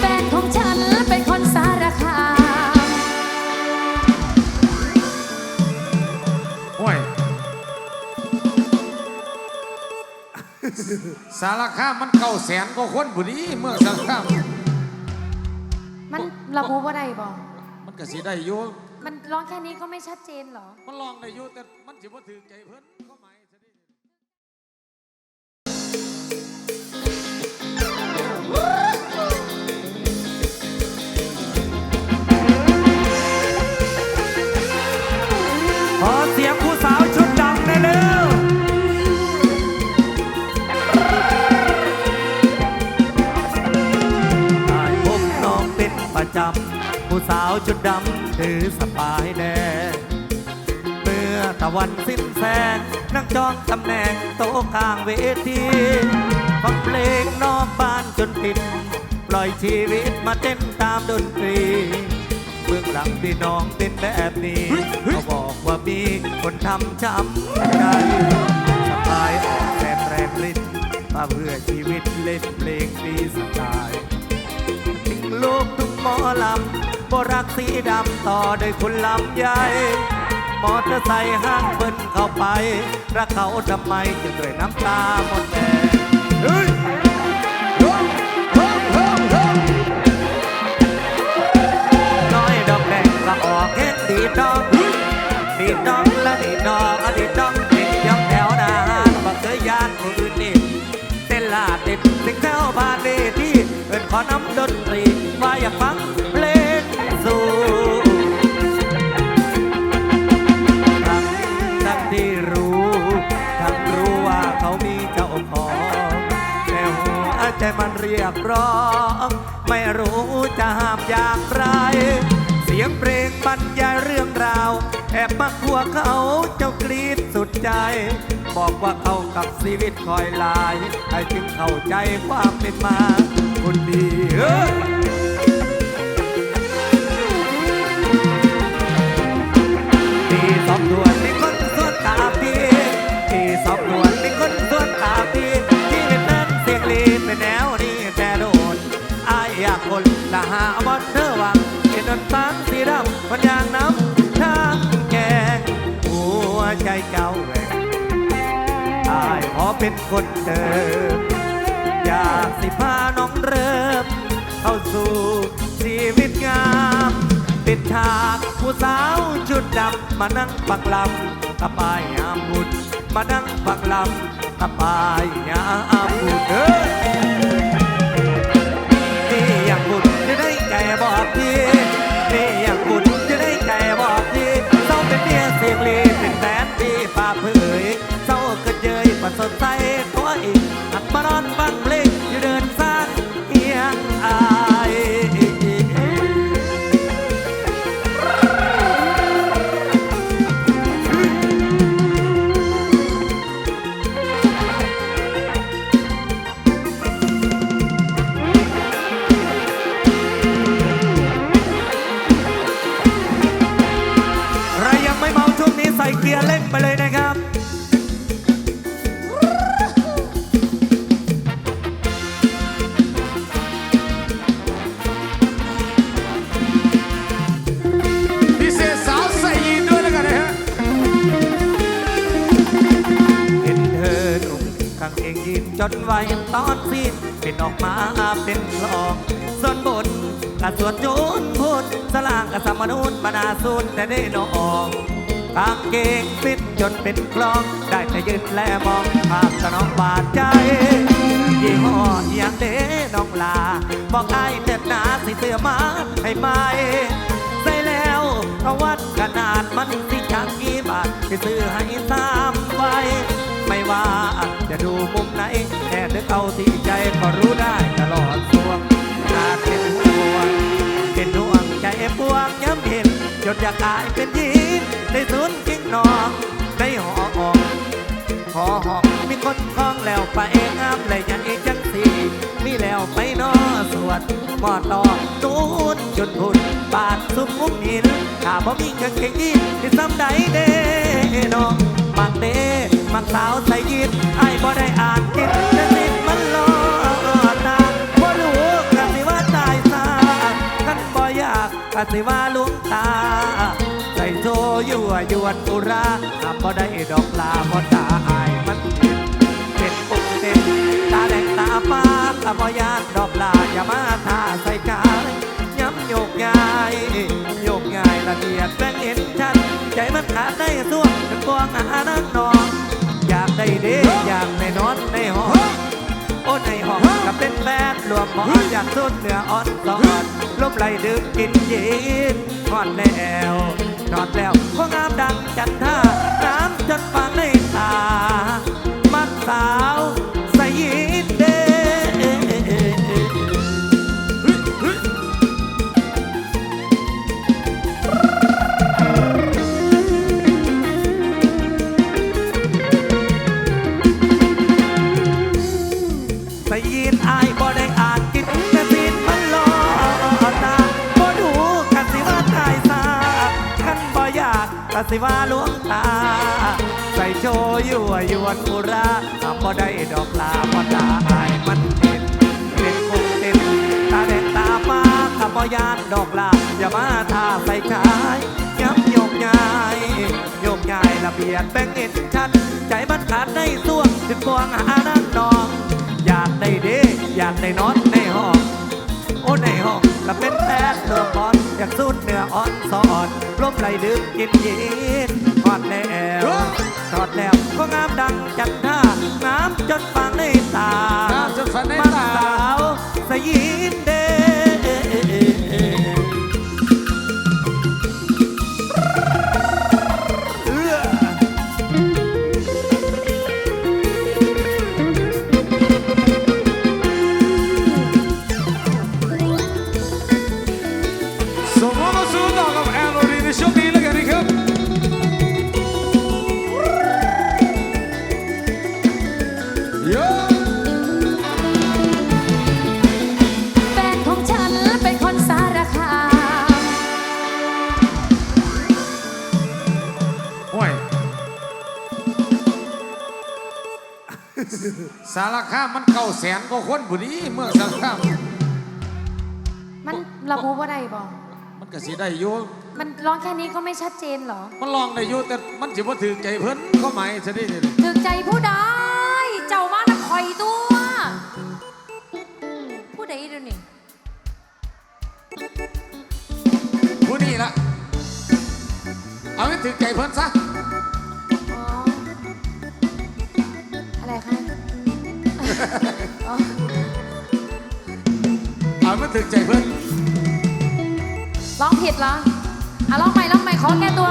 แฟนของฉันเป็นคนสารคามโอ้ยสารคามมันเก่าแสนกว่าคนบุรีเมืองสารคามมันระบุว่าใดบอกมันก็สิได้อยู่มันร้องแค่นี้ก็ไม่ชัดเจนเหรอ มันลองได้อยู่แต่มันสิบ่ถือใจเพิ่น ขอเสียงผู้สาวชุดดำได้เร็วอายพบน้องเป็นประจำ ผู้สาวชุดดำถือสปายแดงเมื่อตะวันสิ้นแสงนั่งจองตำแหน่งโต๊ะกลางเวทีฟังเพลงนอกบ้านจนปิด ปล่อยชีวิตมาเต้นตามดนตรี เบื้องหลังพี่น้องเป็นแบบนี้เขาบอกว่ามีคนทำช้ำใจสบายออกแรงแรงลิ้นมาเพื่อชีวิตเล่นเพลงฟรีสไตล์ทิ้งลูกทุกหมอลำบรักสีดำต่อด้วยคุณลำใหญ่มอเตอร์ไซค์ห้างเบิ้ลเข้าไป รักเขาทำไมจะด้วยน้ำตาหมดแดง ดีดดอกดีดอกและดีดดอกอดีตดอกติดยองแถวหนาบักเคยยานผู้อื่นนี่เต้นลาติดสิ่งแถวบานเวทีเอินขอน้ำดนตรีว่าอยากฟังเพลงสู่ทั้งทั้งที่รู้ทั้งรู้ว่าเขามีเจ้าของแต่หัวใจมันเรียกร้อง ไม่รู้จะห้ามอย่างไร สียงเพลงบรรยายเรื่องราว แอบมาขัวเขาเจ้ากรีดสุดใจ บอกว่าเขากับชีวิตคอยลายให้จึงเข้าใจความเป็นมาคนดีเอ้ยที่สอบด่วนมีคนสวนตาดีที่สอบด่วนมีคนสวนตาพี่ที่เป็นนั้นเสียงลีเป็นแนวนี้แต่โดนอายอยากคนละหาบอนเธอ สีดำมันยางน้ำทางแกงหัวใจเจ้าแหวงอายขอเป็นคนเดิมอยากสิพาน้องเริ่ม เข้าสู่ชีวิตงามปิดฉากผู้สาวชุดดำมานั่งปักลำตะปายยามบุญมานั่งปักลำตะปายยามบุญเอ้ งยีนจนไว้ตอนซีนเป็นออกมาเป็นคลองส่วนบนกระสวนโจนพูดสลางกับสมนุษย์บรรดาสูนแต่ได้นองกางเกงฟิตจนเป็นกลอง ได้แต่ยืนแลมองภาพสนองบาดใจยี่ห้ออย่างเด้น้องลา บอกไอ้เด็ดหนาสิเสื้อมาให้ไหมใส่แล้วเอาวัดขนาดมันสิจากกี่บาทไปซื้อให้สามไว้ไม่ว่า ดูมุมไหนแค่นึกเอาที่ใจก็รู้ได้ตลอดช่วงอาเป็นห่วงเป็นห่วงใจปวงย้ำเห็นจนอยากกลายเป็นหญิงในสุนจริงนองในหอออกขอหอกมีคนคล้องแล้วไปงามเลยยันอีจังสีมีแล้วไปนอสวดมอต่อตูนจุดพุ่นบาดสุมมุมหินถ้าบ่มีกางเกงยีนที่ซ้ำใดเด้น้อง มักเตะมักสาวใส่ยิดไอ้บ่ได้อ่านคิดแต่ติดมันรอตาบ่รู้กะสิว่าตายซาขันบ่อยากกะสิว่าลุงตา ใส่โทยั่วยวนอุราหับบ่ได้ดอกลาบ่ตาอายมันติดเป็นปุ๊บติดตาแดงตาฟ้าขั้บ่อยากดอกลาอย่ามาทาใส่กา โยกย้ายโยกย้ายละเอียดแบ่งเห็นชัดใจมันขาดได้ส่วนเป็นกวางาหานักนอน อยากได้เด้อยากได้นอนในห้องโอ้ในห้องกับเป็นแฟนรวมหมอนอยากสุดเหนืออ่อนสอนลมไหลดึกกินเย็นนอนแล้วนอนแล้วก็งามดังจันท่าน้ำจนฟังในตามันสาวใสยิด ก็สิว่าหลวงตา ใส่โชยั่วยวนอุราทำบ่ได้ดอกลาบ่ตาอายมันเป็นเป็นมุกเต็มตาแดงตาฟ้าทำบ่ยานดอกลาอย่ามาทาใส่ขายย้ำโยกย้ายโยกย้ายระเบียดแบ่งเอ็นชันใจมันขาดในส่วงถึงกวางหานักนอง อยากได้เด้อยากได้นอนในห้อง ในห้องก็เป็นแฟนเนื้อบอลอยากสูดเนื้ออ่อนสอนลมไหลดึกกินเย็นทอดแล้วทอดแล้วก็งามดังจันท่างามจนฟังในตาน้ำจนฟันในมันตาสาวสยินเด สารคามมันเก่าแสนกว่าคนบุรีเมืองสารคามมันระบุว่าได้บ่มันก็สิได้อยู่มันร้องแค่นี้ก็ไม่ชัดเจนเหรอ มันลองได้อยู่แต่มันสิบ่ถือใจเพิ่นก็หมายซะดิเนี่ยถึงใจผู้ใดเจ้ามาละคอยตัวผู้ใดเดี๋ยวนี้ผู้นี้ละเอาให้ถือใจเพิ่นซะ เอาไม่ถึงใจเพิ่นร้องผิดเหรออะร้องใหม่ร้องใหม่ขอแก้ตัว